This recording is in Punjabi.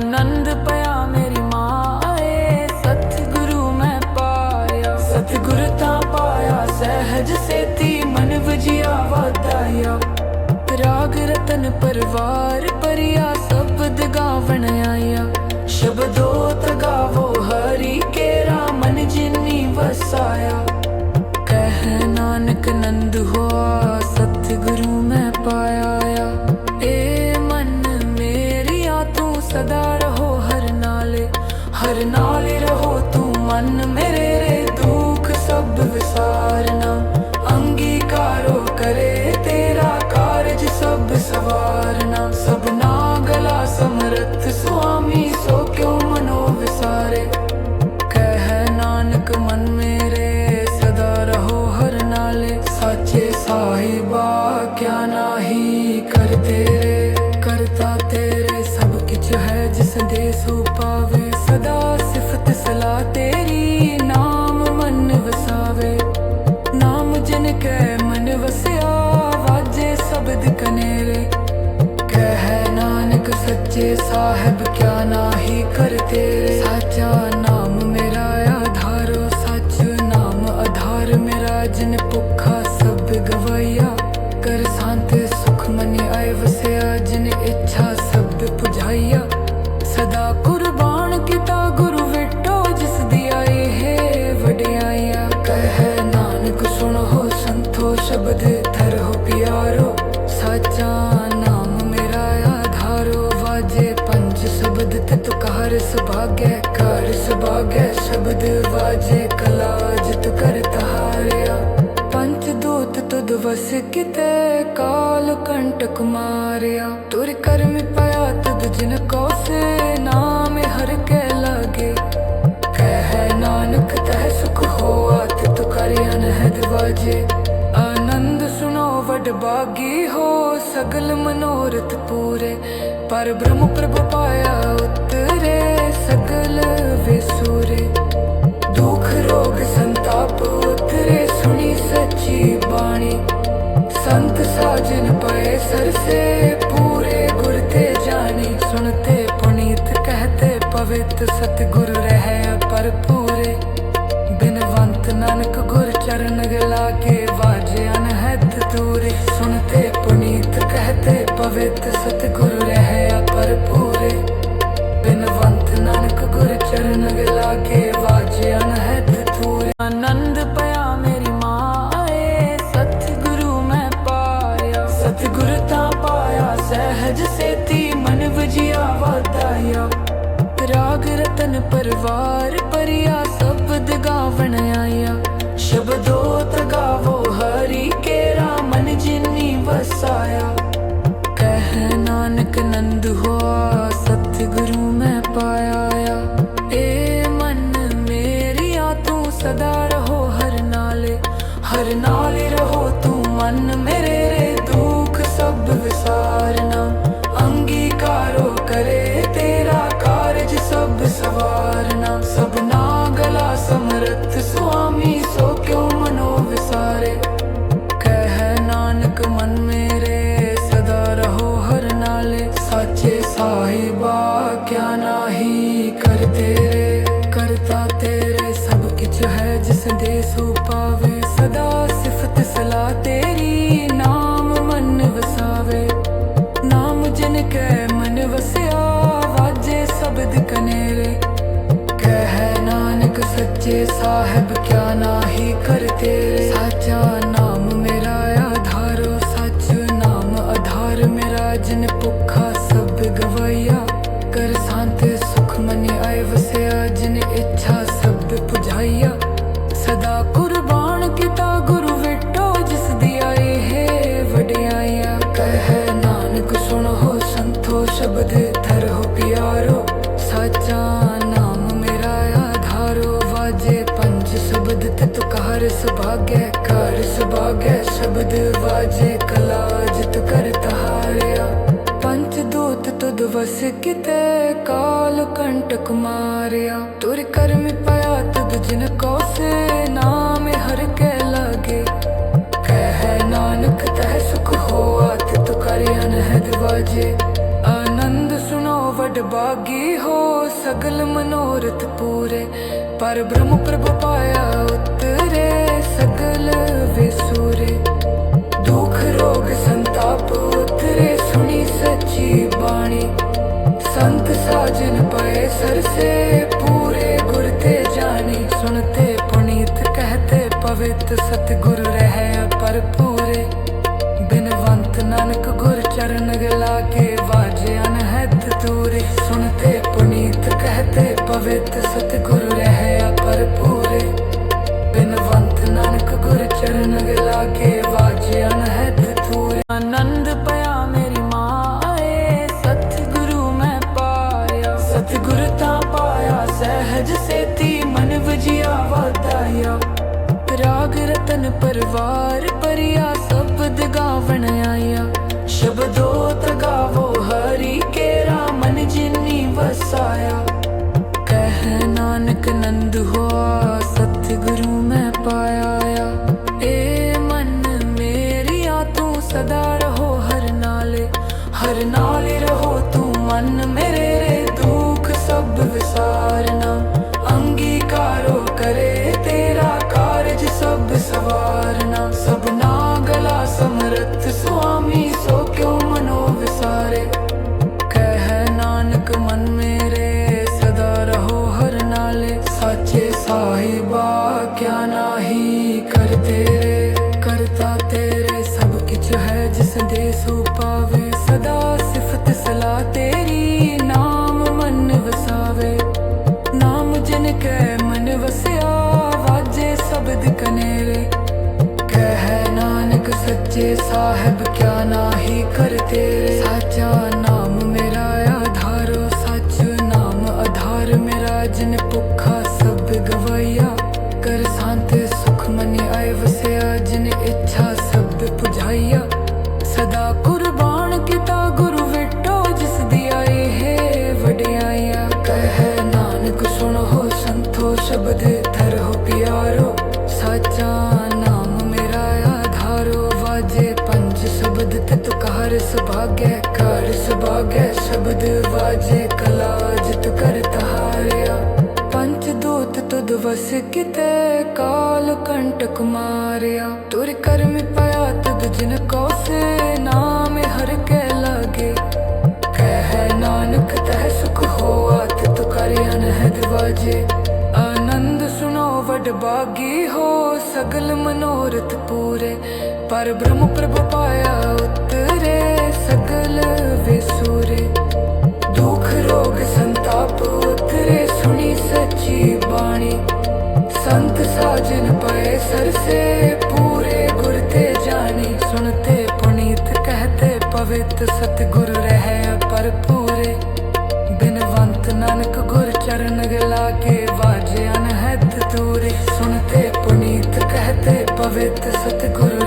ਆਨੰਦ ਪਿਆ ਮੇਰੀ ਮਾਏ। ਸਤਿਗੁਰੂ ਮੈਂ ਪਾਇਆ। ਸਤਿਗੁਰ ਤਾਂ ਪਾਇਆ। ਸਹਿਜ ਸੇਤੀ ਮਨ ਵਜਿਆ ਵਾਦਾਇਆ ਰਾਗ ਰਤਨ ਪਰਵਾਰ ਪਰਿਆ ਸ਼ਬਦ ਗਾਵਣ ਆਇਆ। ਨਾਲੇ ਰਹੋ ਤੂੰ ਮਨ ਮੇਰੇ ਰੇ ਦੁੱਖ ਸਭ ਵਿਸਾਰਨਾ ਤੇਰੇ ਸਾਚਾ ਨਾਮ ਮੇਰਾ ਆਧਾਰ ਸੱਚ ਨਾਮ ਆਧਾਰ ਮੇਰਾ ਜਿਨ ਭੁੱਖਾ ਸ਼ਬਦ ਵਾਜੇ ਕਲਾ ਜਿਤ ਕਰ ਤਹਾਰਿਆ। ਪੰਜ ਦੂਤ ਤੁਧ ਵਸ ਕਿਤੇ ਕਾਲ ਕੰਟਕ ਮਾਰਿਆ। ਤੁਰ ਕਰਮ ਪਾਇਆ ਤੁਧ ਜਿਨ ਕੋ ਸੇ ਨਾਮ ਹਰ ਕੇ ਲਾਗੇ। ਕਹਿ ਨਾਨਕ, ਤਹ ਸੁਖ ਹੋਆ ਤਿਤ ਕਰ ਅਨਹਦ ਵਾਜੇ। ਆਨੰਦ ਸੁਣੋ ਵਡ ਬਾਗੀ ਹੋ ਸਗਲ ਮਨੋਰਥ ਪੂਰੇ। ਪਰ ਬ੍ਰਹਮ ਪ੍ਰਭ ਪਾਇਆ ਉਤਰੇ ਸਗਲ ਵਿਸੂਰੇ। ਦੁਖ ਰੋਗ ਸੰਤਾਪ ਉਤਰੇ ਸੁਣੀ ਸੱਚੀ ਬਾਣੀ। ਸੰਤ ਸਾਜਨ ਪਏ ਸਰਸੇ, ਪੂਰੇ ਗੁਰ ਤੇ ਜਾਣੀ। ਸੁਣਤੇ ਪੁਨੀਤ, ਕਹਤੇ ਪਵਿੱਤ, ਸਤਿਗੁਰ ਰਹਿ ਪਰ ਪੂਰੇ ਬਿਨਵੰਤ ਨਾਨਕ ਗੁਰ ਚਰਨ ਗਲਾ ਕੇ ਵਾਜੇ ਅਨਹਦ ਦੂਰੇ। ਸੁਣਤੇ ਪੁਨੀਤ, ਕਹਤੇ ਪਵਿੱਤ, ਸਤਿਗੁਰ ਰਹਿ ਪਰ ਪੂਰੇ ਬਿਨਵੰਤ ਚਰਨ ਗਲਾ ਕੇ ਵਾਜੇ ਅਨਹਦ ਦੂਰੇ ਆਨੰਦ ਪਿਆ ਮੇਰੀ ਮਾਏ, ਸਤਿਗੁਰੂ ਮੈਂ ਪਾਇਆ। ਸਤਿਗੁਰ ਤਾਂ ਪਾਇਆ, ਸਹਿਜ ਸੇਤੀ ਮਨ ਵਜਿਆ ਵਾਦਾਇਆ ਰਾਗ ਰਤਨ ਪਰਵਾਰ ਪਰਿਆ ਸ਼ਬਦ ਗਾਵਣ ਆਇਆ। ਸ਼ਬਦੋ ਤਗਾਵੋ ਹਰੀ ਕੇਰਾ ਮਨ ਜਿਨੀ ਵਸਾਇਆ। ਕਹਿ ਨਾਨਕ ਨੰਦ ਹੋਆ, ਸਤਿਗੁਰੂ ਮੈਂ ਪਾਇਆ। ਤੂੰ ਸੋ ਪਾਵੇ ਸਦਾ ਸਿਫਤ ਸਲਾ ਤੇਰੀ, ਨਾਮ ਮਨ ਵਸਾਵੇ। ਨਾਮ ਜਿਨ ਕੈ ਮਨ ਵਸਿਆ, ਵਾਜੇ ਸ਼ਬਦ ਕਨੇਰੇ। ਕਹਿ ਨਾਨਕ ਸੱਚੇ ਸਾਹਿਬ, ਕਿਆ ਨਾਹੀ ਕਰ ਸਾਚਾ ਨਾਮ ਮੇਰਾ ਆਧਾਰੋ, ਸੱਚ ਨਾਮ ਆਧਾਰ ਮੇਰਾ, ਜਿਨ ਭੁੱਖਾ ਸਭ ਗਵਾਇਆ। ਕਰ ਸ਼ਾਂਤ ਸੁਖ ਮਨਿ ਆਏ ਵਸਿਆ, ਜਿਨ ਇੱਛਾ ਸਭ ਪੁਜਾਈਆ ਸਦਾ ਕੁਰਬਾਨ ਕੀਤਾ ਗੁਰੂ ਵਿਟੋ, ਜਿਸ ਦੀ ਆਈ ਹੈ ਵਡਿਆਈਆ। ਕਹਿ ਨਾਨਕ, ਸੁਣੋ ਸੰਤੋ, ਸ਼ਬਦ ਧਰੋ ਪਿਆਰੋ। ਸਾਚਾ ਨਾਮ ਮੇਰਾ ਆਧਾਰੋ, ਵਾਜੇ ਪੰਜ ਸ਼ਬਦ ਤਿਤ ਕਾਰ ਸੁਭਾਗੈ ਕਾਰ ਸੁਭਾਗੈ, ਸ਼ਬਦ ਵਾਜੇ ਕਲਾ ਜਿਤ ਕਰ ਤਹਾਰਿਆ। ਪੰਜ ਦੂਤ ਤੁਧ ਵਸ ਕਿਤੇ, ਕਾਲ ਕੰਟਕ ਮਾਰਿਆ। ਤੁਰ ਕਰਮ ਪਾਇਆ ਤੁਧ ਜਿਨ ਕੋ ਸੇ ਵਾਜੇ। ਆਨੰਦ ਸੁਣੋ, ਵਡਭਾਗੀ ਹੋ। ਸਗਲ ਮਨੋਰਥ ਪੂਰੇ। ਪਰ ਬ੍ਰਹਮ ਪ੍ਰਭ ਪਾਇਆ ਉਤਰੇ, ਸਗਲ ਵਿਸੂਰੇ। ਦੁਖ, ਰੋਗ, ਸੰਤਾਪ ਉਤਰੇ, ਸੁਣੀ ਸੱਚੀ ਬਾਣੀ। ਸੰਤ ਸਾਜਨ ਪਏ ਸਰਸੇ, ਪੂਰੇ ਗੁਰ ਤੇ ਜਾਣੀ। ਸੁਣਤੇ ਪੁਨੀਤ, ਕਹਤੇ ਪਵਿੱਤ ਸਤਿਗੁਰ ਰਹਿ ਪਰ ਪੂਰੇ ਬਿਨਵੰਤ ਨਾਨਕ ਗੁਰ ਚਰਨ ਗਲਾ ਕੇ ਵਾਜੇ ਅਨਹਦ ਦੂਰੇ, ਸੁਣਤੇ ਪੁਨੀਤ ਕਹਤੇ ਪਵਿੱਤ ਸਤਿਗੁਰ ਰਹਿ ਪਰਪੂਰੇ ਬਿਨਵੰਤ ਨਾਨਕ ਗੁਰ ਚਰਨ ਗਲਾ ਕੇ ਵਾਜੇ ਅਨਹਦ ਦੂਰੇ। ਆਨੰਦ ਪਿਆ ਮੇਰੀ ਮਾਏ, ਸਤਿਗੁਰੂ ਮੈਂ ਪਾਇਆ। ਸਤਿਗੁਰ ਤਾਂ ਪਾਇਆ, ਸਹਿਜ ਸੇਤੀ ਮਨ ਵਜਿਆ ਵਾਦਾਇਆ ਰਾਗ ਰਤਨ ਪਰਵਾਰ ਪਰਿਆ ਗਾਵਣ ਆਇਆ। ਸ਼ਬਦੋ ਤਗਾਵੋ, ਹਰੀ ਕੇ ਰਾਮਨ ਜਿਨੀ ਵਸਾਇਆ। ਕਹਿ ਨਾਨਕ ਨੰਦ ਹੋਆ, ਸਤਿਗੁਰੂ ਮੈਂ ਪਾਇਆ ਏ ਮਨ ਮੇਰੀਆ, ਤੂੰ ਸਦਾ ਰਹੋ ਹਰ ਨਾਲੇ। ਹਰ ਨਾਲੇ ਨਾਹੀ ਕਰ ਕਾਰ ਸ਼ਬਦ ਵਾਜੇ ਕਲਾ ਜਿਤ ਕਰ ਤਹਾਰਿਆ। ਪੰਜ ਦੂਤ ਤੁਧ ਵਸ ਕਿਤੇ ਕਾਲ ਕੰਟਕ ਮਾਰਿਆ। ਤੁਰ ਕਰਮ ਪਾਇਆ ਤੁਧ ਜਿਨ ਕੋ ਸੇ ਨਾਮ ਹਰ ਕੇ ਲਾਗੇ। ਕਹਿ ਨਾਨਕ ਤਹ ਸੁਖ ਹੋਆ ਤਿਤ ਕਰ ਅਨਹਦ ਵਾਜੇ। ਆਨੰਦ ਸੁਣੋ ਵਡਭਾਗੀ ਹੋ ਸਗਲ ਮਨੋਰਥ ਪੂਰੇ। ਪਰ ਬ੍ਰਹਮ ਪ੍ਰਭ ਪਾਇਆ ਉਤਰੇ ਸਗਲ ਵਿਸੂਰੇ। ਦੁਖ, ਰੋਗ, ਸੰਤਾਪ ਉਤਰੇ ਸੁਣੀ ਸੱਚੀ ਬਾਣੀ। ਸੰਤ ਸਾਜਨ ਪਏ ਸਰਸੇ ਪੂਰੇ ਗੁਰ ਤੇ ਜਾਣੀ। ਸੁਣਤੇ ਪੁਨੀਤ, ਕਹਤੇ ਪਵਿੱਤ ਸਤਿਗੁਰ ਰਹਿ ਪਰ ਪੂਰੇ ਬਿਨਵੰਤ ਨਾਨਕ ਗੁਰ ਚਰਨ ਗਲਾ ਕੇ ਵਾਜੇ ਅਨਹਦ ਦੂਰੇ। ਸੁਣਤੇ ਪੁਨੀਤ, ਕਹਤੇ ਪਵਿੱਤ ਸਤਿਗੁਰ